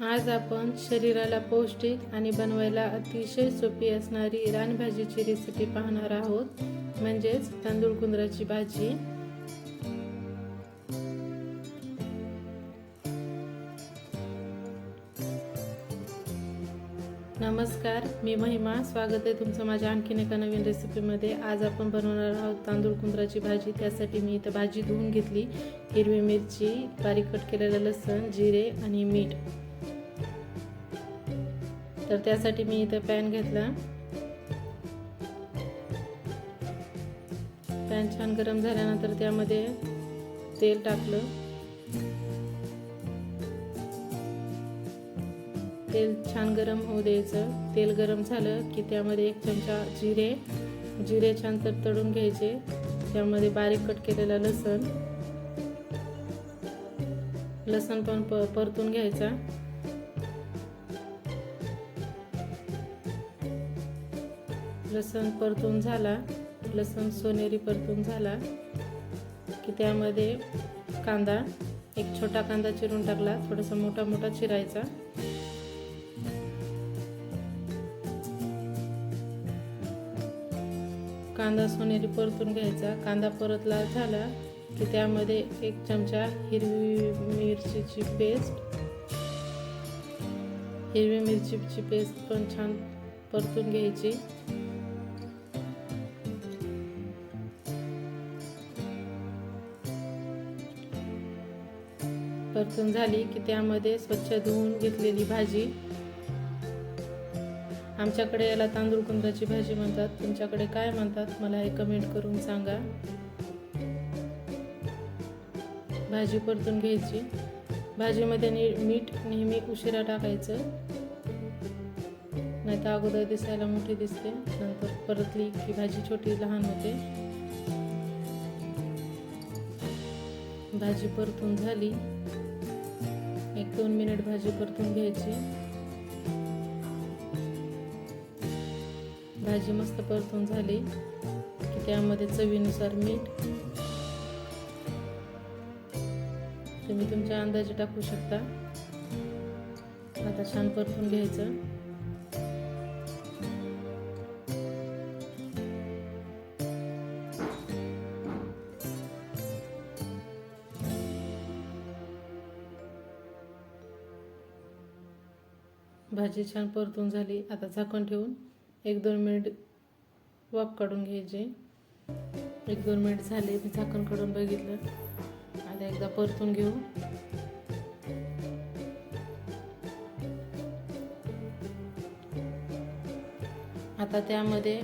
आज आपण शरीराला पौष्टिक आणि बनवायला अतिशय सोपी असणारी रानभाजीची रेसिपी पाहणार आहोत. म्हणजेच तांदूळ कुंदराची भाजी. नमस्कार मी महिमा. स्वागत आहे तुमचं माझ्या आणखीन एका नवीन रेसिपीमध्ये आज आपण बनवणार आहोत तांदूळ कुंदराची भाजी. त्यासाठी मी इथं भाजी धुवून घेतली. हिरवी मिरची बारीक कट केलेलं लसण जिरे आणि मीठ. तर त्यासाठी मी इथं पॅन घेतला. पॅन छान गरम झाल्यानंतर त्यामध्ये तेल टाकलं. तेल छान गरम होऊ द्यायचं. तेल गरम झालं की त्यामध्ये एक चमचा जिरे जिरे छान तडतडून घ्यायचे. त्यामध्ये बारीक कट केलेला लसण. लसण पण प परतून घ्यायचा. लसण परतून झाला. लसण सोनेरी परतून झाला. की त्यामध्ये कांदा एक छोटा कांदा चिरून टाकला. थोडासा मोठा मोठा चिरायचा. कांदा सोनेरी परतून घ्यायचा. कांदा परतला झाला की त्यामध्ये एक चमचा हिरवी मिरचीची पेस्ट. हिरवी मिरचीची पेस्ट पण छान परतून घ्यायची. परतून झाली की त्यामध्ये स्वच्छ धुवून घेतलेली भाजी. आमच्याकडे याला तांदूळ कुंदाची भाजी म्हणतात. तुमच्याकडे काय म्हणतात मला हे कमेंट करून सांगा. भाजी परतून घ्यायची. भाजीमध्ये नी मीठ नेहमी उशिरा टाकायचं. नाही तर अगोदर दिसायला मोठी दिसते. नंतर परतली की भाजी छोटी लहान होते. भाजी परतून झाली. एक दोन मिनिट भाजी परतून घ्यायची. भाजी मस्त परतून झाली. की त्यामध्ये चवीनुसार मीठ. तुम्ही तुमच्या अंदाजे टाकू शकता. आता छान परतून घ्यायचं. भाजी छान परतून झाली. आता झाकण ठेवून एक दोन मिनिट वाफ काढून घ्यायचे. एक दोन मिनिट झाले मी झाकण काढून बघितलं. आता एकदा परतून घेऊ. आता त्यामध्ये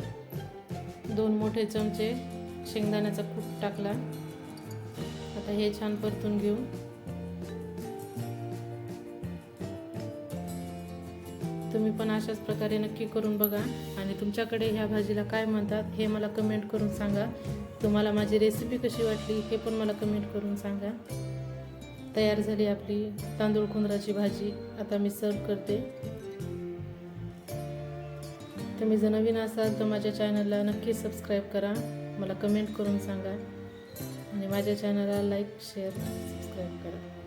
दोन मोठे चमचे शेंगदाण्याचा कूट टाकला. आता हे छान परतून घेऊ. तुम्ही पण अशाच प्रकारे नक्की करून बघा. आणि तुमच्याकडे ह्या भाजीला काय म्हणतात हे मला कमेंट करून सांगा. तुम्हाला माझी रेसिपी कशी वाटली हे पण मला कमेंट करून सांगा. तयार झाली आपली तांदूळ कुंदराची भाजी. आता मी सर्व करते. तुम्ही जर नवीन असाल तर माझ्या चॅनलला नक्की सबस्क्राईब करा. मला कमेंट करून सांगा. आणि माझ्या चॅनलला लाईक शेअर सबस्क्राईब करा.